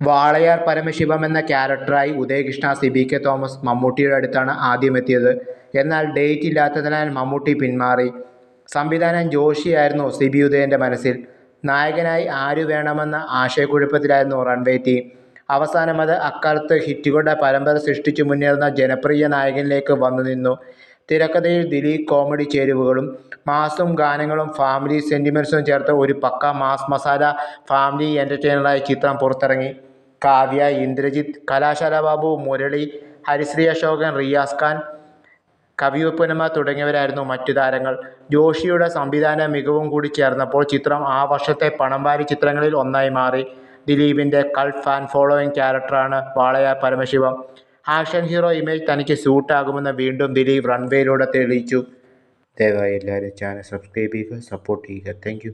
വാളയാർ പരമശിവം എന്ന ക്യാരക്ടറായി Udayakrishna Siby K Thomas മമ്മൂട്ടിയുടെ അടുത്താണ് ആദ്യമെത്തിയത്. എന്നാൽ ഡേറ്റ് ഇല്ലാത്തതിനാൽ മമ്മൂട്ടി പിന്മാറി. സംവിധാനം ജോഷിയായിരുന്നു സി ബി ഉദയന്റെ മനസ്സിൽ. നായകനായി ആരു വേണമെന്ന ആശയക്കുഴപ്പത്തിലായിരുന്നു റൺവേ ടീം. അവസാനം അത് അക്കാലത്ത് ഹിറ്റുകളുടെ പരമ്പര സൃഷ്ടിച്ചു മുന്നേറുന്ന ജനപ്രിയ നായകനിലേക്ക് വന്നു നിന്നു. തിരക്കഥയിൽ ദിലീപ് കോമഡി ചേരുവകളും മാസും ഗാനങ്ങളും ഫാമിലി സെന്റിമെന്റ്സും ചേർത്ത് ഒരു പക്ക മാസ് മസാല ഫാമിലി എന്റർടൈനറായി ചിത്രം പുറത്തിറങ്ങി. കാവ്യ ഇന്ദ്രജിത്ത് കലാശാല ബാബു മുരളി ഹരിശ്രീ അശോകൻ റിയാസ് ഖാൻ കവിയൂപ്പനമ്മ തുടങ്ങിയവരായിരുന്നു മറ്റു താരങ്ങൾ. ജോഷിയുടെ സംവിധാന മികവും കൂടി ചേർന്നപ്പോൾ ചിത്രം ആ വർഷത്തെ പണംവാരി ചിത്രങ്ങളിൽ ഒന്നായി മാറി. ദിലീപിന്റെ കൾട്ട് ഫാൻ ഫോളോയിങ് ക്യാരക്ടറാണ് Walaya Paramasivam. Action hero image തനിക്ക് സ്യൂട്ടാകുമെന്ന് വീണ്ടും ദിലീപ് റൺവേയിലൂടെ തെളിയിച്ചു. ദയവായി എല്ലാവരും ചാനൽ സബ്സ്ക്രൈബ് ചെയ്യുക സപ്പോർട്ട് ചെയ്യുക. താങ്ക്